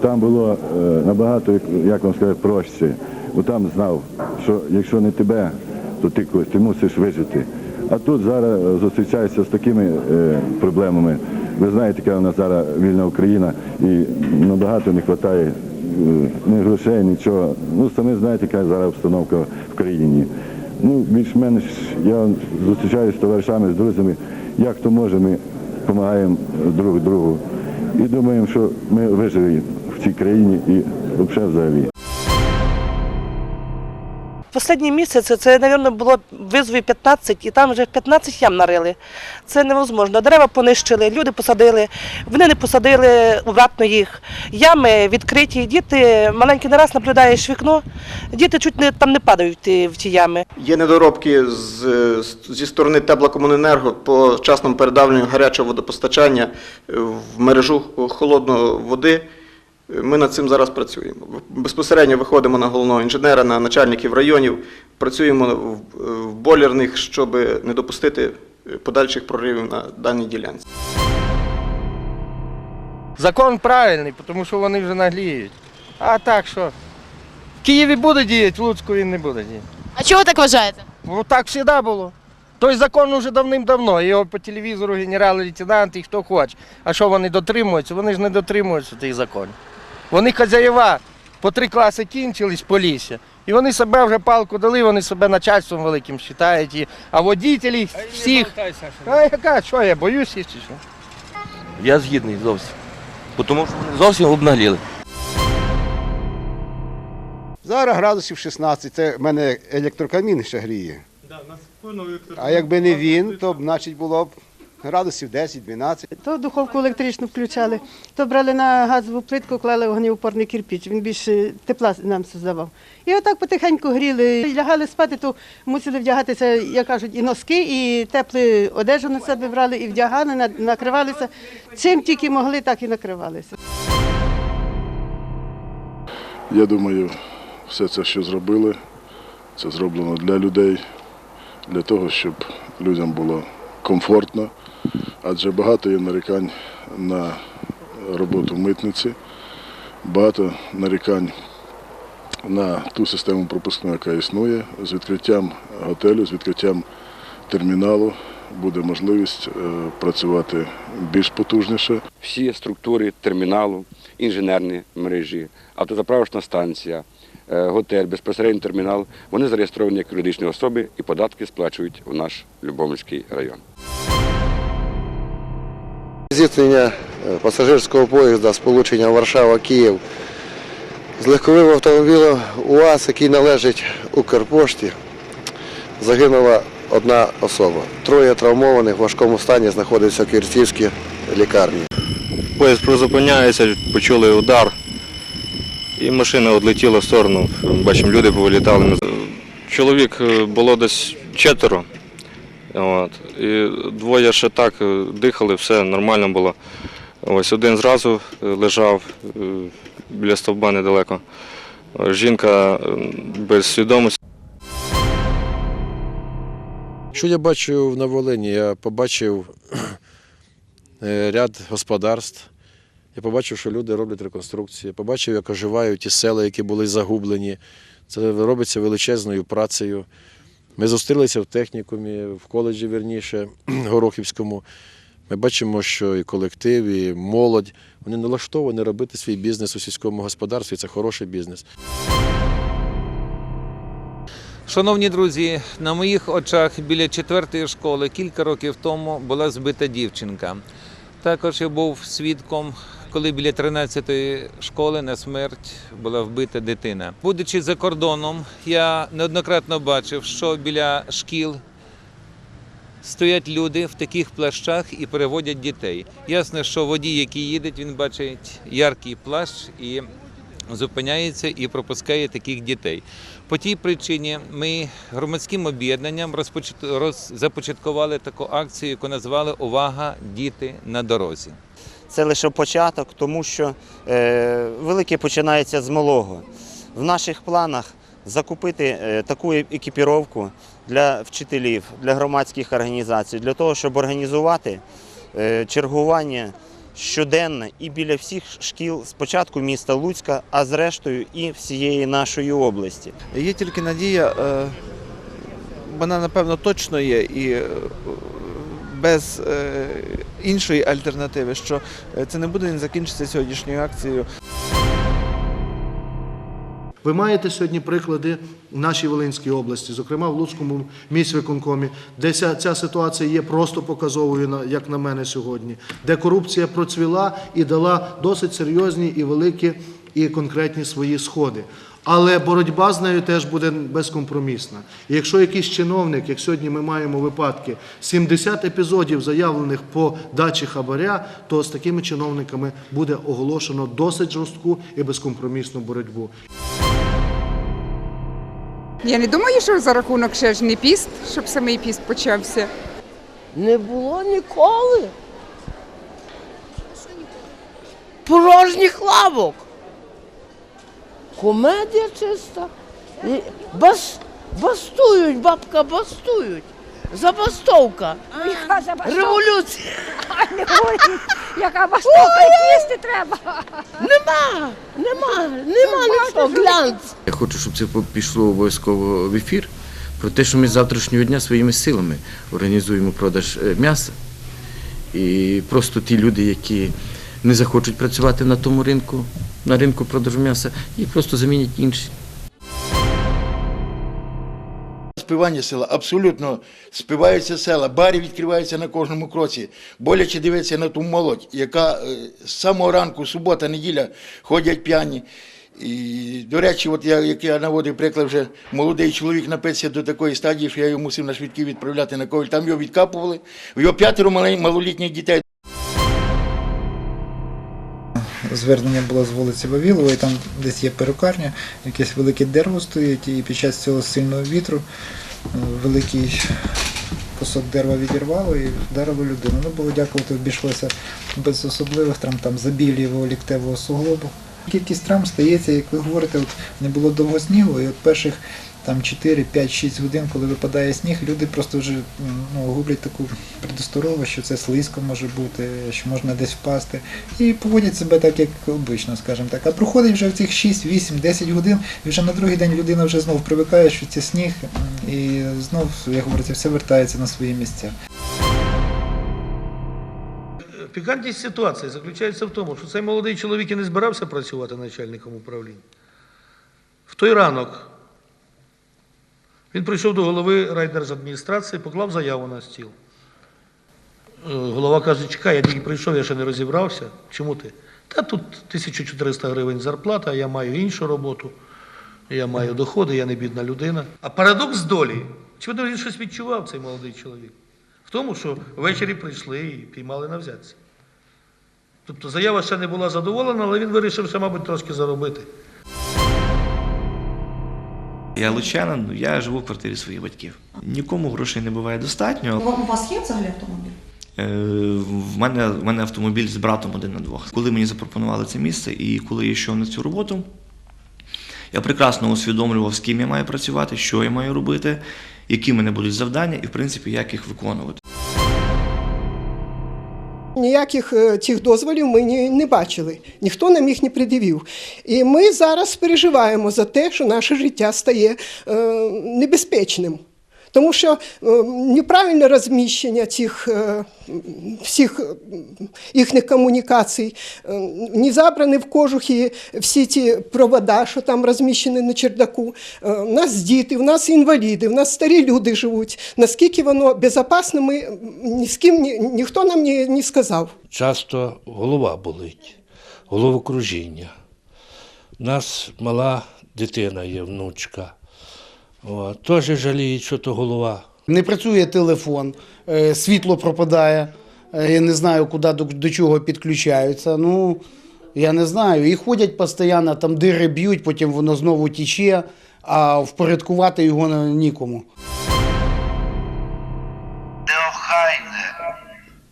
там було е, набагато, як- вам сказати, проще. Бо там знав, що якщо не тебе, то ти ти мусиш вижити. А тут зараз зустрічаюся з такими е, проблемами. Ви знаєте, яка у нас зараз вільна Україна і набагато не вистачає е, ні грошей, нічого. Ну, самі знаєте, яка зараз обстановка в країні. Ну, більш-менш я зустрічаюся з товаришами, з друзями, як то може, ми допомагаємо друг другу. І думаємо, що ми виживемо в цій країні і взагалі взагалі. Останній місяць це, мабуть, було визові 15, і там вже 15 ям нарили. Це невозможно. Дерева понищили, люди посадили, вони не посадили обратно їх. Ями відкриті, діти маленький не раз наблюдаєш вікно, діти чуть не там не падають в ті, ями. Є недоробки з, зі сторони теплокомуненерго по вчасному передавленню гарячого водопостачання е, в мережу холодної води. Ми над цим зараз працюємо. Безпосередньо виходимо на головного інженера, на начальників районів, працюємо в, в бойлерних, щоб не допустити подальших проривів на даній ділянці. Закон правильний, тому що вони вже нагліють. А так що? В Києві буде діяти, в Луцьку він не буде діяти. А чого так вважаєте? Бо так завжди було. Той закон вже давним-давно. Його по телевізору генерал-лейтенант і хто хоче. А що вони дотримуються? Вони ж не дотримуються тих законів. Вони хазяєва по три класи кінчились по лісі. І вони себе вже палку дали, вони себе начальством великим вважають. І- А водітелі всіх. А яка, що я боюсь чи що? Я згідний зовсім. Тому що вони зовсім обнагліли. Зараз градусів 16, це в мене електрокамін ще гріє. А якби не він, то б, значить, було б градусів 10-12. То духовку електричну включали, то брали на газову плитку, клали вогнеупорний кирпіч, він більше тепла нам создавав. І отак потихеньку гріли. Лягали спати, то мусили вдягатися, як кажуть, і носки, і теплу одежу на себе брали, і вдягали, накривалися. Чим тільки могли, так і накривалися. Я думаю, все це, що зробили, це зроблено для людей, для того, щоб людям було комфортно, адже багато є нарікань на роботу митниці, багато нарікань на ту систему пропускну, яка існує. З відкриттям готелю, з відкриттям терміналу буде можливість е, працювати більш потужніше. всі структури терміналу, інженерні мережі, автозаправочна станція, е, готель, безпосередньо термінал, вони зареєстровані як юридичні особи і податки сплачують у наш Любомльський район. Зіткнення е, пасажирського поїзда з полученням Варшава-Київ з легковим автомобілем УАЗ, який належить Укрпошті, загинула одна особа. Троє травмованих в важкому стані знаходяться в Кірцівській лікарні. Поїзд призупиняється, почули удар, і машина відлетіла в сторону. Бачимо, люди повилітали. Чоловік е, було десь четверо. От. І двоє ще так е, дихали, все нормально було. Ось один зразу е, лежав е, біля стовба недалеко. Жінка без свідомості. Що я бачу на Волині? Я побачив ряд господарств. Я побачив, що люди роблять реконструкцію. Я побачив, як оживають ті села, які були загублені. Це робиться величезною працею. Ми зустрілися в технікумі, в коледжі, вірніше, Горохівському. Ми бачимо, що і колектив, і молодь вони налаштовані робити свій бізнес у сільському господарстві. Це хороший бізнес. Шановні друзі, на моїх очах біля четвертої школи кілька років тому була збита дівчинка. Також я був свідком, коли біля 13-ї школи на смерть була вбита дитина. Будучи за кордоном, я неоднократно бачив, що біля шкіл стоять люди в таких плащах і переводять дітей. Ясно, що водій, який їде, він бачить яркий плащ і зупиняється і пропускає таких дітей. По тій причині ми громадським об'єднанням започаткували таку акцію, яку назвали Увага, діти на дорозі. Це лише початок, тому що е, велике починається з малого. В наших планах закупити е, таку екіпіровку для вчителів, для громадських організацій, для того, щоб організувати е, чергування щоденно і біля всіх шкіл спочатку міста Луцька, а зрештою і всієї нашої області. Є тільки надія, вона напевно точно є, і без е, іншої альтернативи, що е, це не буде не закінчитися сьогоднішньою акцією. Ви маєте сьогодні приклади в нашій Волинській області, зокрема в Луцькому міськвиконкомі, де ця, ситуація є просто показовою, як на мене сьогодні, де корупція процвіла і дала досить серйозні і великі і конкретні свої сходи. Але боротьба з нею теж буде безкомпромісна. І якщо якийсь чиновник, як сьогодні ми маємо випадки, 70 епізодів заявлених по дачі хабаря, то з такими чиновниками буде оголошено досить жорстку і безкомпромісну боротьбу. Я не думаю, що за рахунок ще ж не піст, щоб самий піст почався. Не було ніколи. Порожніх лавок. Комедія чиста. І Бас, бастують, бабка, бастують. Забастовка. Революція. Яка бастовка їсти треба. Нема, нема, нема нічого. Глянц. Я хочу, щоб це пішло обов'язково в ефір. Про те, що ми з завтрашнього дня своїми силами організуємо продаж е, м'яса. І просто ті люди, які не захочуть працювати на тому ринку, на ринку продажу м'яса, їх просто замінять інші. Співання села абсолютно співаються села, барі відкриваються на кожному кроці. Боляче дивитися на ту молодь, яка е, з самого ранку, субота, неділя ходять п'яні. І, до речі, от я, як я наводив приклад, вже молодий чоловік напився до такої стадії, що я його мусив на швидкі відправляти на коваль. Там його відкапували. В його п'ятеро малолітніх дітей. Звернення було з вулиці Вавілової, там десь є перукарня, якесь велике дерево стоїть, і під час цього сильного вітру е, великий кусок дерева відірвало і вдарило людину. Ну, було дякувати, обійшлося без особливих травм, там забілів ліктевого суглобу. Кількість травм стається, як ви говорите, от не було довго снігу, і от перших там 4, 5, 6 годин, коли випадає сніг, люди просто вже ну, гублять таку предосторогу, що це слизько може бути, що можна десь впасти. І поводять себе так, як обично, скажімо так. А проходить вже в цих 6, 8, 10 годин, і вже на другий день людина вже знов привикає, що це сніг, і знов, як говориться, все вертається на свої місця. Пікантність ситуації заключається в тому, що цей молодий чоловік і не збирався працювати начальником управління. В той ранок він прийшов до голови райдержадміністрації, поклав заяву на стіл. Е, Голова каже, чекай, я тільки прийшов, я ще не розібрався. Чому ти? Та тут 1400 гривень зарплата, я маю іншу роботу, я маю доходи, я не бідна людина. А парадокс долі. Очевидно, він щось відчував, цей молодий чоловік. В тому, що ввечері прийшли і піймали на взятці. Тобто заява ще не була задоволена, але він вирішив ще, мабуть, трошки заробити. Я лучанин, я живу в квартирі своїх батьків. Нікому грошей не буває достатньо. У вас є взагалі автомобіль? Е, В мене, в мене автомобіль з братом один на двох. Коли мені запропонували це місце і коли я йшов на цю роботу, я прекрасно усвідомлював, з ким я маю працювати, що я маю робити, які в мене будуть завдання і, в принципі, як їх виконувати. Ніяких е, цих дозволів ми ні- не бачили. Ніхто нам їх не придивів. І ми зараз переживаємо за те, що наше життя стає е, небезпечним. Тому що е, неправильне розміщення цих е, всіх е, їхніх комунікацій, не забрані в кожухи всі ті провода, що там розміщені на чердаку. У нас діти, у нас інваліди, у нас старі люди живуть. Наскільки воно безпечно, ми ні з ким ні, ніхто нам не, не сказав. Часто голова болить, головокружіння. У нас мала дитина є, внучка. О, теж жаліють, що то голова. Не працює телефон, е, світло пропадає. е, Я не знаю, куди до, до чого підключаються. Ну, я не знаю. І ходять постійно, там дири б'ють, потім воно знову тіче, а впорядкувати його нікому. неохайне,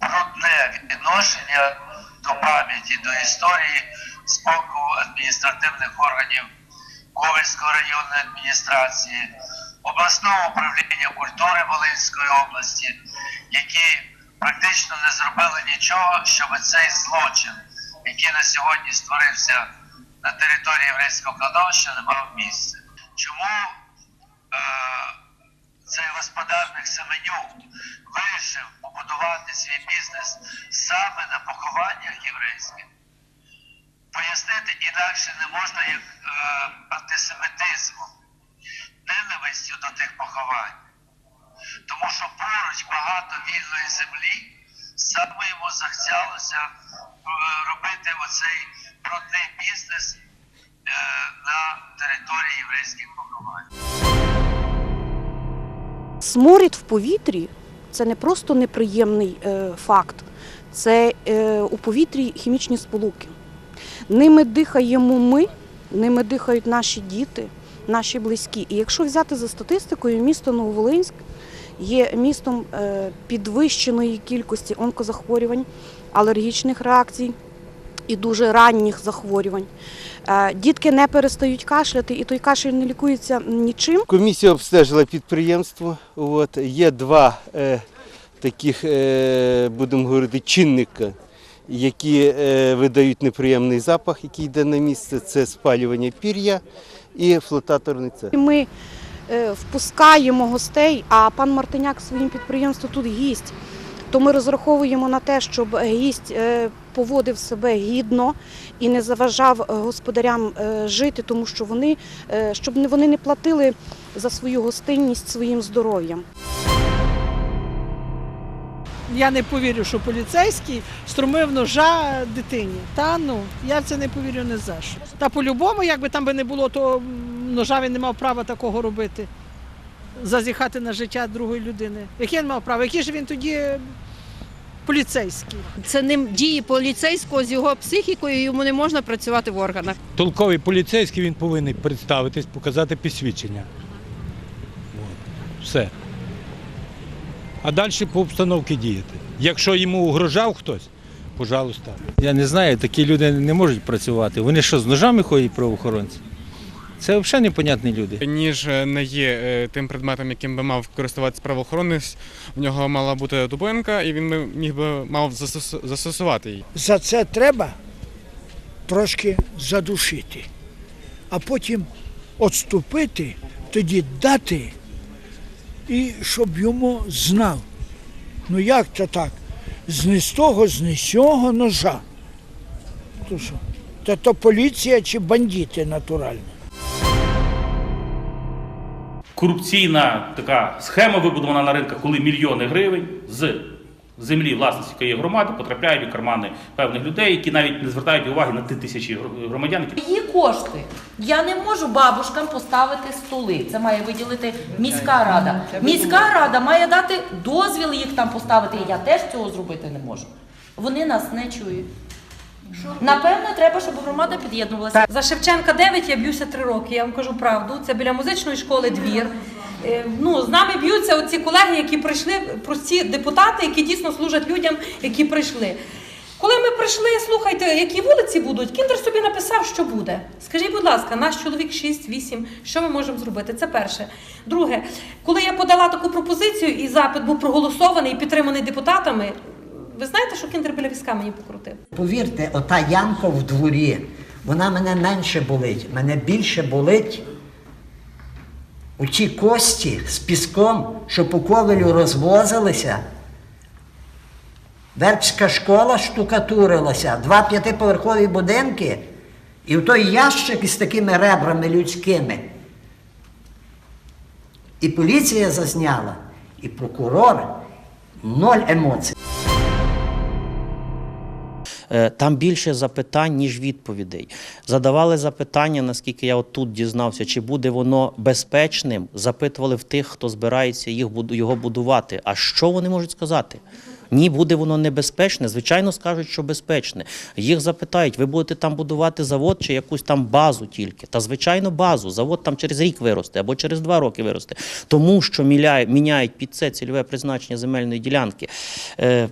брудне відношення до пам'яті, до історії з боку адміністративних органів Ковальської районної адміністрації, обласного управління культури Волинської області, які практично не зробили нічого, щоб цей злочин, який на сьогодні створився на території єврейського кладовища, не мав місця. Чому е, цей господарник Семенюк вирішив побудувати свій бізнес саме на похованнях єврейських? Пояснити інакше не можна як е, антисемітизмом, ненавистю до тих поховань. Тому що поруч багато вільної землі, саме йому захотілося е, робити оцей брудний бізнес е, на території єврейських поховань. Сморід в повітрі це не просто неприємний е, факт, це е, у повітрі хімічні сполуки. Ними дихаємо ми, ними дихають наші діти, наші близькі. І якщо взяти за статистикою, місто Нововолинськ є містом е, підвищеної кількості онкозахворювань, алергічних реакцій і дуже ранніх захворювань. Е, Дітки не перестають кашляти, і той кашель не лікується нічим. Комісія обстежила підприємство. От, є два е, таких, е, будемо говорити, чинника, які е, видають неприємний запах, який йде на місце. Це спалювання пір'я і флотаторний цех. Ми е, впускаємо гостей, а пан Мартиняк своїм підприємством тут гість. То ми розраховуємо на те, щоб гість е, поводив себе гідно і не заважав господарям жити, тому що вони, щоб вони не платили за свою гостинність своїм здоров'ям. Я не повірю, що поліцейський струмив ножа дитині. Та ну, я в це не повірю ні за що. Та по-любому, якби там би не було, то ножа він не мав права такого робити. Зазіхати на життя другої людини. Яке він мав право? Який ж він тоді е, поліцейський? Це не дії поліцейського з його психікою, йому не можна працювати в органах. Толковий поліцейський він повинен представитись, показати посвідчення. От. Все. А далі по обстановці діяти. Якщо йому угрожав хтось, пожалуйста. Я не знаю, такі люди не можуть працювати. Вони що, з ножами ходять правоохоронці? Це взагалі непонятні люди. Ніж не є е, тим предметом, яким би мав користуватися правоохоронець. В нього мала бути дубинка, і він би міг би мав застосувати її. За це треба трошки задушити, а потім відступити, тоді дати, і щоб йому знав. Ну як це так? З не з того, з не сього ножа. То що? Та то поліція чи бандити натурально. корупційна така схема вибудована на ринках, коли мільйони гривень з землі власності якої громади потрапляють у кармани певних людей, які навіть не звертають уваги на ті тисячі громадян, Її кошти. Я не можу бабушкам поставити столи. Це має виділити міська рада. Міська рада має дати дозвіл їх там поставити. Я теж цього зробити не можу. Вони нас не чують. Напевно, треба, щоб громада під'єднувалася. За Шевченка 9 я б'юся 3 роки, я вам кажу правду. Це біля музичної школи двір. Е, Ну, з нами б'ються оці колеги, які прийшли, прості депутати, які дійсно служать людям, які прийшли. Коли ми прийшли, слухайте, які вулиці будуть, Кіндер собі написав, що буде. Скажіть, будь ласка, наш чоловік 6-8, що ми можемо зробити? Це перше. Друге, коли я подала таку пропозицію і запит був проголосований і підтриманий депутатами, ви знаєте, що Кіндер біля візка мені покрутив? Повірте, ота ямка в дворі, вона мене менше болить, мене більше болить у ті кості з піском, що по ковелю розвозилися. Вербська школа штукатурилася, два п'ятиповерхові будинки, і в той ящик із такими ребрами людськими. І поліція зазняла, і прокурор ноль емоцій. Е, Там більше запитань, ніж відповідей. Задавали запитання, наскільки я от тут дізнався, чи буде воно безпечним. Запитували в тих, хто збирається їх його будувати. А що вони можуть сказати? Ні, буде воно небезпечне. Звичайно, скажуть, що безпечне. Їх запитають, ви будете там будувати завод чи якусь там базу тільки. Та звичайно, базу. Завод там через рік виросте або через два роки виросте. Тому що міняють під це цільове призначення земельної ділянки. Е,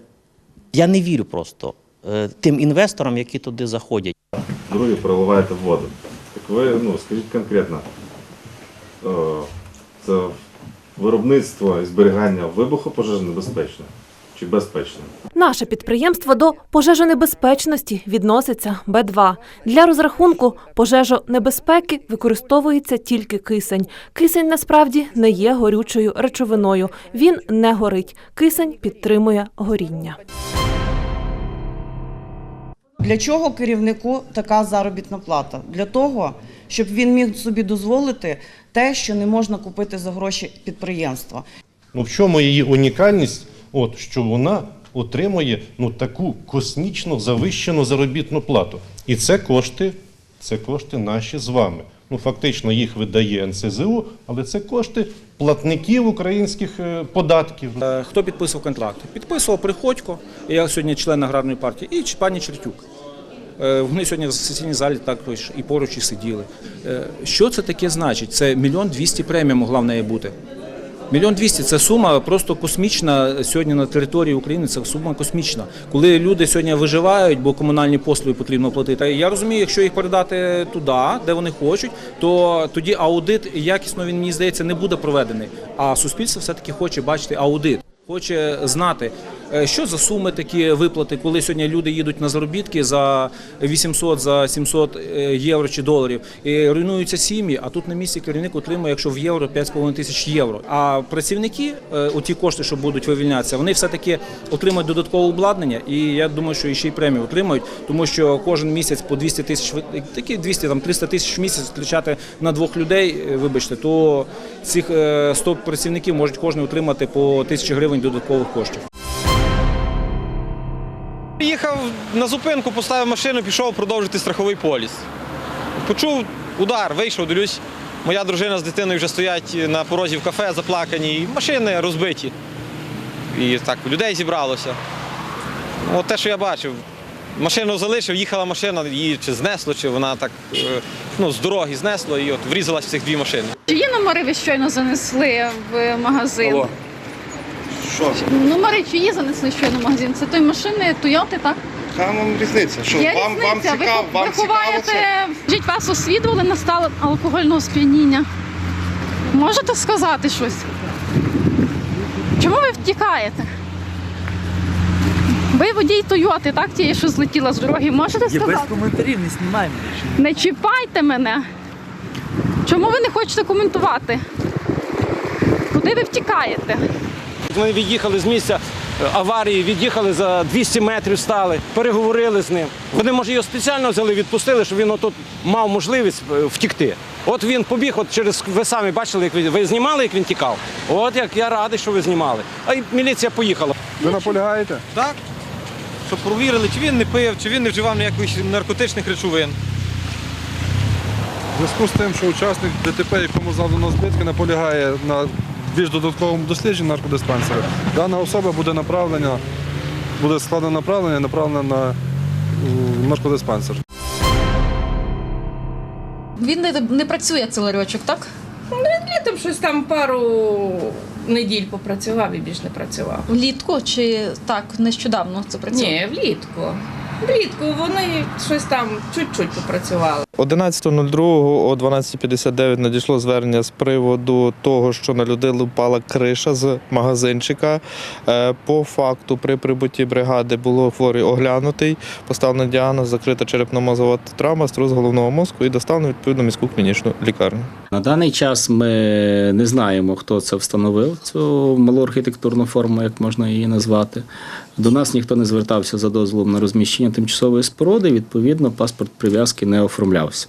я не вірю просто тим інвесторам, які туди заходять. Друге проливаєте воду. Так ви, ну, скажіть конкретно, е, це виробництво і зберігання вибухопожежне небезпечне? чи безпечним? Наше підприємство до пожежонебезпечності відноситься Б2. Для розрахунку пожежонебезпеки використовується тільки кисень. Кисень насправді не є горючою речовиною. Він не горить. Кисень підтримує горіння. Для чого керівнику така заробітна плата? Для того, щоб він міг собі дозволити те, що не можна купити за гроші підприємства. Ну в чому її унікальність? От що вона отримує ну таку космічно завищену заробітну плату. І це кошти, це кошти наші з вами. Ну фактично їх видає НСЗУ, але це кошти платників українських е, податків. Хто підписував контракт? Підписував Приходько, я сьогодні член аграрної партії, і ч- пані Чертюк. Е, Вони сьогодні в сесійній залі також і поруч і сиділи. Е, Що це таке значить? Це мільйон двісті премія могла в неї бути. Мільйон двісті це сума просто космічна сьогодні на території України. Це сума космічна. Коли люди сьогодні виживають, бо комунальні послуги потрібно платити. Я розумію, якщо їх передати туди, де вони хочуть, то тоді аудит якісно він мені здається не буде проведений. А суспільство все таки хоче бачити аудит. Хоче знати, що за суми такі виплати, коли сьогодні люди їдуть на заробітки за 800, за 700 е, євро чи доларів, і руйнуються сім'ї, а тут на місці керівник отримує, якщо в євро 5,5 тисяч євро. А працівники, е, оті кошти, що будуть вивільнятися, вони все-таки отримають додаткове обладнання, і я думаю, що ще й премію отримають, тому що кожен місяць по 200 тисяч, такі 200, там 300 тисяч в місяць включати на двох людей, е, вибачте, то цих е, 100 працівників можуть кожен отримати по тисячі гривень додаткових коштів. Їхав на зупинку, поставив машину, пішов продовжити страховий поліс. Почув удар, вийшов, дивлюсь, моя дружина з дитиною вже стоять на порозі в кафе, заплакані, і машини розбиті. І так, людей зібралося. От те, що я бачив. Машину залишив, їхала машина, її чи знесло, чи вона так е, ну, з дороги знесло і от врізалась в цих дві машини. Чиї номери ви щойно занесли в магазин? Алло. Що? Номери чиї занесли щойно в магазин? Це той машини Тойоти, так? Яка вам різниця? Що Є вам, вам різниця. Ви, цікаво, вам цікаво ховаєте, це? Скажіть, вас освідували на стан алкогольного сп'яніння. Можете сказати щось? Чому ви втікаєте? Ви водій Тойоти, так? Тієї, що злетіла з дороги. Можете Я без сказати? коментарів не знімаємо. Не чіпайте мене. Чому ви не хочете коментувати? Куди ви втікаєте? Вони від'їхали з місця е, аварії, від'їхали за 200 метрів, стали, переговорили з ним. Вони, може, його спеціально взяли, відпустили, щоб він отут мав можливість е, втікти. От він побіг, от через ви самі бачили, як він ви знімали, як він тікав. От як я радий, що ви знімали. А й міліція поїхала. Ви наполягаєте? Так. Щоб провірили, чи він не пив, чи він не вживав ніяких наркотичних речовин. В зв'язку з тим, що учасник ДТП, якому завдано збитки, наполягає на більш додатковому дослідженні наркодиспансера, дана особа буде направлена, буде складено направлення, направлена на наркодиспансер. Він не, не працює ціларьочок, так? Літом щось там пару неділь попрацював і більш не працював. Влітку чи так нещодавно це працює? Ні, влітку. Влітку вони щось там чуть-чуть попрацювали. 11.02 о 12.59 надійшло звернення з приводу того, що на людину впала криша з магазинчика. Е, По факту, при прибутті бригади було хворий оглянутий, поставлений діагноз, закрита черепно-мозова травма, струс головного мозку і доставлено відповідно міську клінічну лікарню. На даний час ми не знаємо, хто це встановив, цю малу архітектурну форму, як можна її назвати. До нас ніхто не звертався за дозволом на розміщення тимчасової споруди, відповідно, паспорт прив'язки не оформлявся.